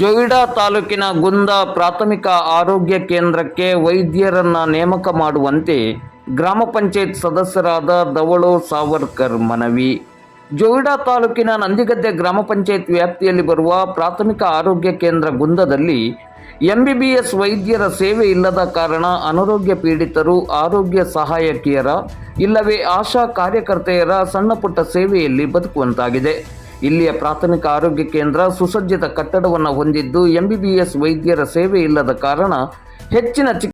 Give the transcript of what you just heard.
ಜೊಯಿಡಾ ತಾಲೂಕಿನ ಗುಂದ ಪ್ರಾಥಮಿಕ ಆರೋಗ್ಯ ಕೇಂದ್ರಕ್ಕೆ ವೈದ್ಯರನ್ನ ನೇಮಕ ಮಾಡುವಂತೆ ಗ್ರಾಮ ಪಂಚಾಯತ್ ಸದಸ್ಯರಾದ ದವಳೋ ಸಾವರ್ಕರ್ ಮನವಿ. ಜೊಯಿಡಾ ತಾಲೂಕಿನ ನಂದಿಗದ್ದೆ ಗ್ರಾಮ ಪಂಚಾಯತ್ ವ್ಯಾಪ್ತಿಯಲ್ಲಿ ಬರುವ ಪ್ರಾಥಮಿಕ ಆರೋಗ್ಯ ಕೇಂದ್ರ ಗುಂದದಲ್ಲಿ ಎಂಬಿಬಿಎಸ್ ವೈದ್ಯರ ಸೇವೆ ಇಲ್ಲದ ಕಾರಣ ಅನಾರೋಗ್ಯ ಪೀಡಿತರು ಆರೋಗ್ಯ ಸಹಾಯಕಿಯರ, ಇಲ್ಲವೇ ಆಶಾ ಕಾರ್ಯಕರ್ತೆಯರ ಸಣ್ಣಪುಟ್ಟ ಸೇವೆಯಲ್ಲಿ ಬದುಕುವಂತಾಗಿದೆ. ಇಲ್ಲಿಯ ಪ್ರಾಥಮಿಕ ಆರೋಗ್ಯ ಕೇಂದ್ರ ಸುಸಜ್ಜಿತ ಕಟ್ಟಡವನ್ನು ಹೊಂದಿದ್ದು ಎಂಬಿಬಿಎಸ್ ವೈದ್ಯರ ಸೇವೆ ಇಲ್ಲದ ಕಾರಣ ಹೆಚ್ಚಿನ